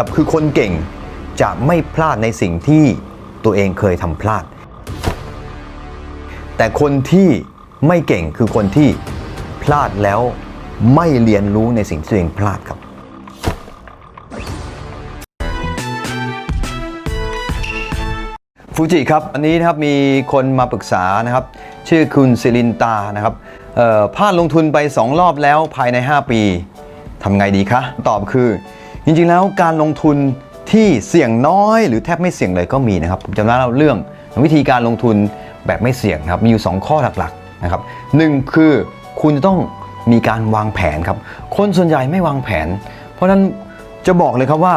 ครับคือคนเก่งจะไม่พลาดในสิ่งที่ตัวเองเคยทำพลาด แต่คนที่ไม่เก่งคือคนที่พลาดแล้วไม่เรียนรู้ในสิ่งที่ตัวเองพลาดครับ ฟูจิครับ อันนี้นะครับมีคนมาปรึกษานะครับ ชื่อคุณซิลินตานะครับพลาดลงทุนไป 2 รอบแล้วภายใน 5 ปีทำไงดีคะ ตอบคือ จริงๆแล้วการลงทุนที่เสี่ยงน้อย หรือแทบไม่เสี่ยงเลยก็มีนะครับผมจะมาเล่าเรื่องวิธีการลงทุนแบบไม่เสี่ยงครับมีอยู่ 2 ข้อหลักๆนะครับหนึ่งคือคุณจะต้องมีการวางแผนครับ คนส่วนใหญ่ไม่วางแผน เพราะฉะนั้นจะบอกเลยครับว่า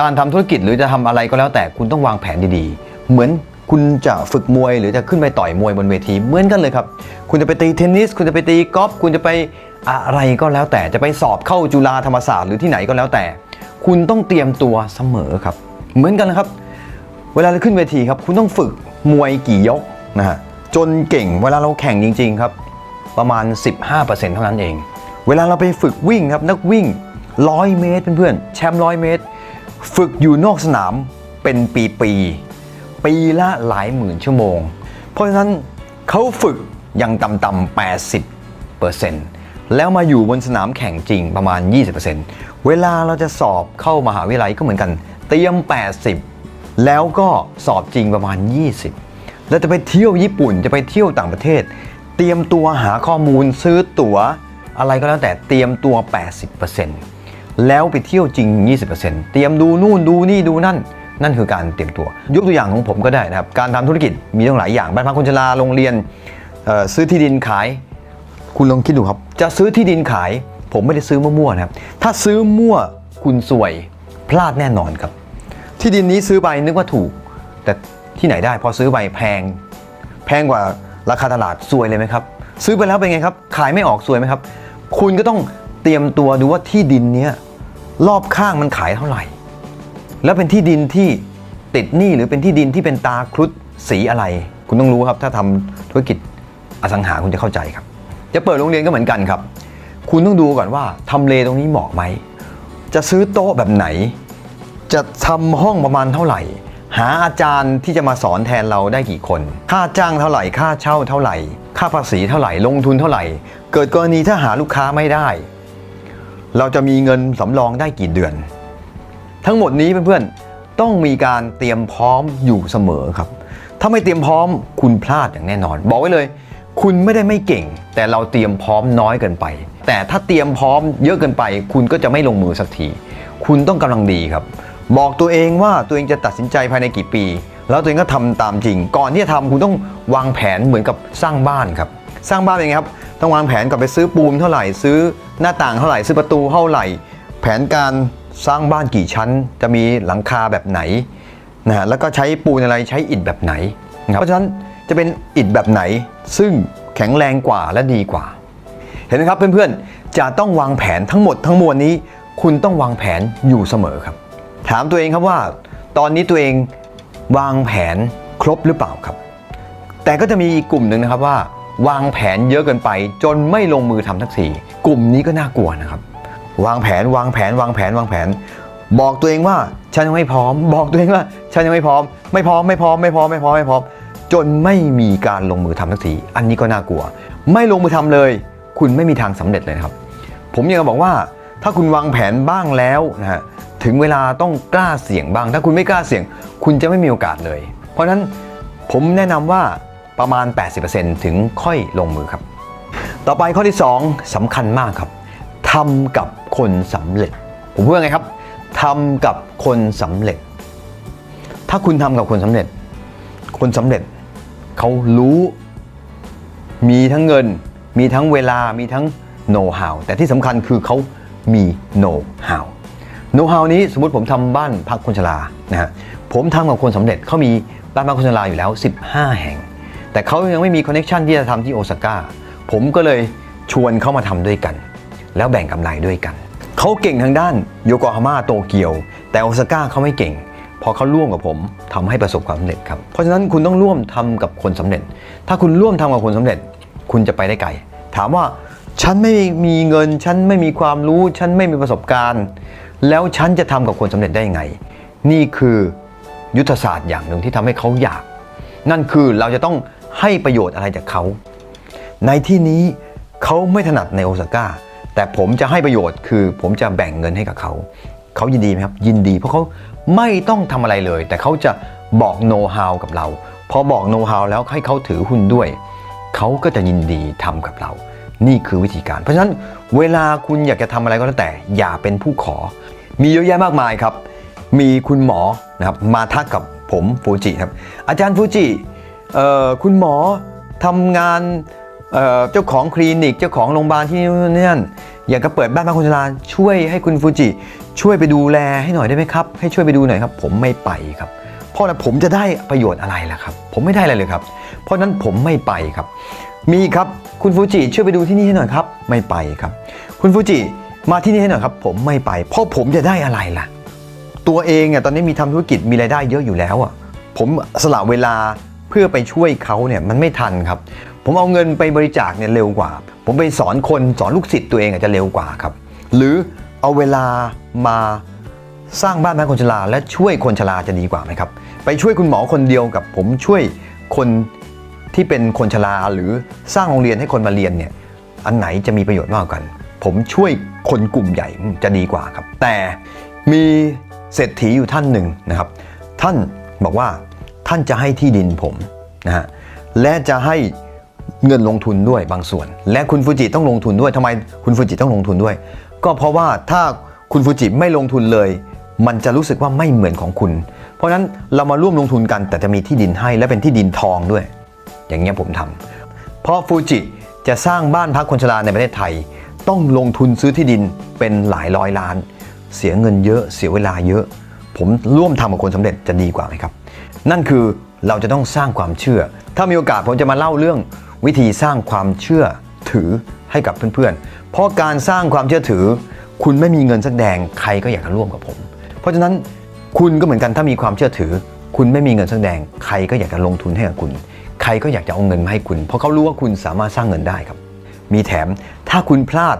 การทำธุรกิจหรือจะทำอะไรก็แล้วแต่คุณต้องวางแผนดีๆ เหมือนคุณจะฝึกมวยหรือจะขึ้นไปต่อยมวยบนเวทีเหมือนกันเลยครับ คุณจะไปตีเทนนิส คุณจะไปตีกอล์ฟคุณจะไปอะไรก็แล้วแต่จะไปสอบเข้าจุฬาธรรมศาสตร์หรือที่ไหนก็แล้วแต่ คุณต้องเตรียมตัวเสมอครับ เหมือนกันนะครับ เวลาเราขึ้นเวทีครับ คุณต้องฝึกมวยกี่ยกนะฮะจนเก่งเวลาเราแข่งจริง ๆ ครับ ประมาณ 15%เท่านั้นเอง เวลาเราไปฝึกวิ่งครับนักวิ่ง 100 เมตรเพื่อนๆแชมป์ร้อยเมตร ฝึกอยู่นอกสนามเป็นปีๆปีละหลายหมื่นชั่วโมง เพราะฉะนั้นเขาฝึกอย่างต่ำๆ80% แล้วมาอยู่บนสนามแข่งจริงประมาณ 20%เวลาเราจะสอบเข้ามหาวิทยาลัยก็เหมือนกัน เตรียม 80 แล้วก็สอบจริงประมาณ 20 แล้วจะไปเที่ยวญี่ปุ่นจะไปเที่ยวต่างประเทศ เตรียมตัวหาข้อมูลซื้อตั๋ว อะไรก็แล้วแต่เตรียมตัว 80%แล้วไปเที่ยวจริง 20%เตรียมดูนู่นดูนี่ดูนั่นนั่นคือการเตรียมตัวยกตัวอย่างของผมก็ได้นะครับ การทำธุรกิจมีตั้งหลายอย่างบ้านพักคนชราโรงเรียนซื้อที่ดินขาย คุณลองคิดดูครับ จะซื้อที่ดินขาย ผมไม่ได้ซื้อมั่วๆนะครับ ถ้าซื้อมั่วคุณสวยพลาดแน่นอนครับ ที่ดินนี้ซื้อไปนึกว่าถูก แต่ที่ไหนได้พอซื้อไปแพง แพงกว่าราคาตลาดซวยเลยไหมครับ ซื้อไปแล้วเป็นไงครับ ขายไม่ออกซวยไหมครับ คุณก็ต้องเตรียมตัวดูว่าที่ดินเนี้ยรอบข้างมันขายเท่าไหร่ แล้วเป็นที่ดินที่ติดหนี้หรือเป็นที่ดินที่เป็นตาครุฑสีอะไร คุณต้องรู้ครับ ถ้าทำธุรกิจอสังหาคุณจะเข้าใจครับ จะเปิดโรงเรียนก็เหมือนกันครับ คุณต้องดูก่อนว่าทำเลตรงนี้เหมาะไหม จะซื้อโต๊ะแบบไหน จะทำห้องประมาณเท่าไหร่ หาอาจารย์ที่จะมาสอนแทนเราได้กี่คน ค่าจ้างเท่าไหร่ ค่าเช่าเท่าไหร่ ค่าภาษีเท่าไหร่ ลงทุนเท่าไหร่ เกิดกรณีถ้าหาลูกค้าไม่ได้ เราจะมีเงินสำรองได้กี่เดือน ทั้งหมดนี้เพื่อนๆ ต้องมีการเตรียมพร้อมอยู่เสมอครับ ถ้าไม่เตรียมพร้อมคุณพลาดอย่างแน่นอน บอกไว้เลย คุณไม่ได้ไม่เก่ง แต่เราเตรียมพร้อมน้อยเกินไป แต่ถ้าเตรียมพร้อมเยอะเกินไป คุณก็จะไม่ลงมือสักที คุณต้องกำลังดีครับ บอกตัวเองว่าตัวเองจะตัดสินใจภายในกี่ปี แล้วตัวเองก็ทำตามจริง ก่อนที่จะทำคุณต้องวางแผนเหมือนกับสร้างบ้านครับ สร้างบ้านเป็นไงครับ ต้องวางแผนกับไปซื้อปูนเท่าไหร่ ซื้อหน้าต่างเท่าไหร่ ซื้อประตูเท่าไหร่ แผนการสร้างบ้านกี่ชั้น จะมีหลังคาแบบไหนนะฮะ แล้วก็ใช้ปูนอะไร ใช้อิฐแบบไหนนะครับเพราะฉะนั้น จะเป็นอิฐแบบไหน ซึ่งแข็งแรงกว่าและดีกว่า เห็นไหมครับเพื่อนๆ จะต้องวางแผนทั้งหมดทั้งมวลนี้ คุณต้องวางแผนอยู่เสมอครับ ถามตัวเองครับว่า ตอนนี้ตัวเองวางแผนครบหรือเปล่าครับ แต่ก็จะมีอีกกลุ่มหนึ่งนะครับว่า วางแผนเยอะเกินไป จนไม่ลงมือทำทักทีกลุ่มนี้ก็น่ากลัวนะครับ วางแผนวางแผนวางแผนวางแผน บอกตัวเองว่าฉันยังไม่พร้อม บอกตัวเองว่าฉันยังไม่พร้อม ไม่พร้อมไม่พร้อมไม่พร้อมไม่พร้อมไม่พร้อม จนไม่มีการลงมือทำทักทีอันนี้ก็น่ากลัว ไม่ลงมือทำเลย คุณไม่มีทางสำเร็จเลยครับ ผมอยากจะบอกว่าถ้าคุณวางแผนบ้างแล้วนะฮะถึงเวลาต้องกล้าเสี่ยงบ้าง ถ้าคุณไม่กล้าเสี่ยง คุณจะไม่มีโอกาสเลย เพราะฉะนั้นผมแนะนำว่าประมาณ 80%ถึงค่อยลงมือครับ ต่อไปข้อที่ 2สำคัญมากครับทำกับคนสำเร็จ ผมพูดว่าไงครับทำกับคนสำเร็จ ถ้าคุณทำกับคนสำเร็จ คนสำเร็จ เขารู้มีทั้งเงิน มีทั้งเวลามีทั้งโน้ต h าวแต่ที่สำคัญคือเขามีโน้ต h าวโน้ต h าวนี้สมมติผมทำบ้านพักคนชรานะฮะผมทำกับคนสำเร็จเขามีบ้านพักคนชราอยู่แล้ว 15 แห่ง แต่เขายังไม่มีคอนเน็ชันที่จะทำที่โอซาก้าผมก็เลยชวนเขามาทำด้วยกัน แล้วแบ่งกำไรด้วยกัน เขาเก่งทางด้านโยโกฮาม่าโตเกียว แต่โอซาก้าเขาไม่เก่ง พอเขาร่วมกับผมทำให้ประสบความสำเร็จครับ เพราะฉะนั้นคุณต้องร่วมทำกับคนสำเร็จ ถ้าคุณร่วมทำกับคนสำเร็จ คุณจะไปได้ไกล ถามว่าฉันไม่มีเงิน ฉันไม่มีความรู้ ฉันไม่มีประสบการณ์ แล้วฉันจะทำกับคนสำเร็จได้ยังไง นี่คือยุทธศาสตร์อย่างหนึ่งที่ทำให้เขาอยาก นั่นคือเราจะต้องให้ประโยชน์อะไรจากเขา ในที่นี้เขาไม่ถนัดในโอซาก้า แต่ผมจะให้ประโยชน์คือผมจะแบ่งเงินให้กับเขา เขายินดีไหมครับ ยินดี เพราะเขา ไม่ต้องทำอะไรเลย แต่เขาจะบอกโน้ตฮาวกับเรา พอบอกโน้ตฮาวแล้วให้เขาถือหุ้นด้วย เขาก็จะยินดีทำกับเรา นี่คือวิธีการ เพราะฉะนั้นเวลาคุณอยากจะทำอะไรก็แล้วแต่ อย่าเป็นผู้ขอ มีเยอะแยะมากมายครับ มีคุณหมอนะครับมาทักกับผมฟูจิครับ อาจารย์ฟูจิคุณหมอทำงานเจ้าของคลินิกเจ้าของโรงพยาบาลที่นี่นี่นั่นอยากจะเปิดบ้านพักคนชราช่วยให้คุณฟูจิ ช่วยไปดูแลให้หน่อยได้ไหมครับ ให้ช่วยไปดูหน่อยครับ ผมไม่ไปครับเพราะนะผมจะได้ประโยชน์อะไรล่ะครับ ผมไม่ได้อะไรเลยครับ เพราะนั้นผมไม่ไปครับ มีครับคุณฟูจิช่วยไปดูที่นี่ให้หน่อยครับ ไม่ไปครับ คุณฟูจิมาที่นี่ให้หน่อยครับ ผมไม่ไป เพราะผมจะได้อะไรล่ะ ตัวเองอะตอนนี้มีทำธุรกิจมีรายได้เยอะอยู่แล้วอะผมสละเวลาเพื่อไปช่วยเขาเนี่ยมันไม่ทันครับ ผมเอาเงินไปบริจาคเนี่ยเร็วกว่า ผมไปสอนคนสอนลูกศิษย์ตัวเองอาจจะเร็วกว่าครับ หรือ เอาเวลามาสร้างบ้านพักคนชราและช่วยคนชราจะดีกว่าไหมครับ ไปช่วยคุณหมอคนเดียวกับผมช่วยคนที่เป็นคนชราหรือสร้างโรงเรียนให้คนมาเรียนเนี่ยอันไหนจะมีประโยชน์มากกว่ากัน ผมช่วยคนกลุ่มใหญ่จะดีกว่าครับ แต่มีเศรษฐีอยู่ท่านหนึ่งนะครับ ท่านบอกว่าท่านจะให้ที่ดินผมนะฮะและจะให้เงินลงทุนด้วยบางส่วน และคุณฟูจิต้องลงทุนด้วยทำไมคุณฟูจิต้องลงทุนด้วย ก็เพราะว่าถ้าคุณฟูจิไม่ลงทุนเลย มันจะรู้สึกว่าไม่เหมือนของคุณ เพราะฉะนั้นเรามาร่วมลงทุนกันแต่จะมีที่ดินให้และเป็นที่ดินทองด้วย อย่างเงี้ยผมทำเพราะฟูจิจะสร้างบ้านพักคนชราในประเทศไทย ต้องลงทุนซื้อที่ดินเป็นหลายร้อยล้าน เสียเงินเยอะ เสียเวลาเยอะ ผมร่วมทำกับคนสำเร็จจะดีกว่าไหมครับ นั่นคือเราจะต้องสร้างความเชื่อ ถ้ามีโอกาสผมจะมาเล่าเรื่องวิธีสร้างความเชื่อถือ ให้กับเพื่อนๆ เพราะการสร้างความเชื่อถือ คุณไม่มีเงินสักแดงใครก็อยากจะร่วมกับผม เพราะฉะนั้นคุณก็เหมือนกันถ้ามีความเชื่อถือ คุณไม่มีเงินสักแดงใครก็อยากจะลงทุนให้กับคุณ ใครก็อยากจะเอาเงินมาให้คุณ เพราะเขารู้ว่าคุณสามารถสร้างเงินได้ครับ มีแถมถ้าคุณพลาด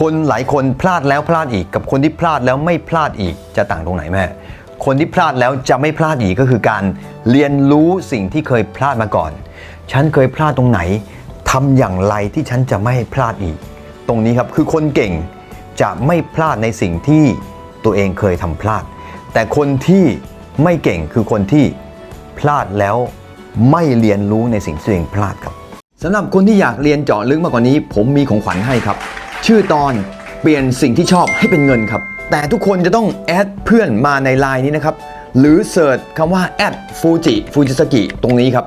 คนหลายคนพลาดแล้วพลาดอีก กับคนที่พลาดแล้วไม่พลาดอีกจะต่างตรงไหนแม่คนที่พลาดแล้วจะไม่พลาดอีกก็คือการเรียนรู้สิ่งที่เคยพลาดมาก่อน ฉันเคยพลาดตรงไหน ทำอย่างไรที่ฉันจะไม่พลาดอีก ตรงนี้ครับคือคนเก่งจะไม่พลาดในสิ่งที่ตัวเองเคยทำพลาด แต่คนที่ไม่เก่งคือคนที่พลาดแล้วไม่เรียนรู้ในสิ่งที่ตัวเองพลาดครับสำหรับคนที่อยากเรียนเจาะลึกมากกว่านี้ ผมมีของขวัญให้ครับ ชื่อตอนเปลี่ยนสิ่งที่ชอบให้เป็นเงินครับ แต่ทุกคนจะต้องแอดเพื่อนมาในไลน์นี้นะครับ หรือเสิร์ชคำว่าแอดฟูจิฟูจิสกิตรงนี้ครับ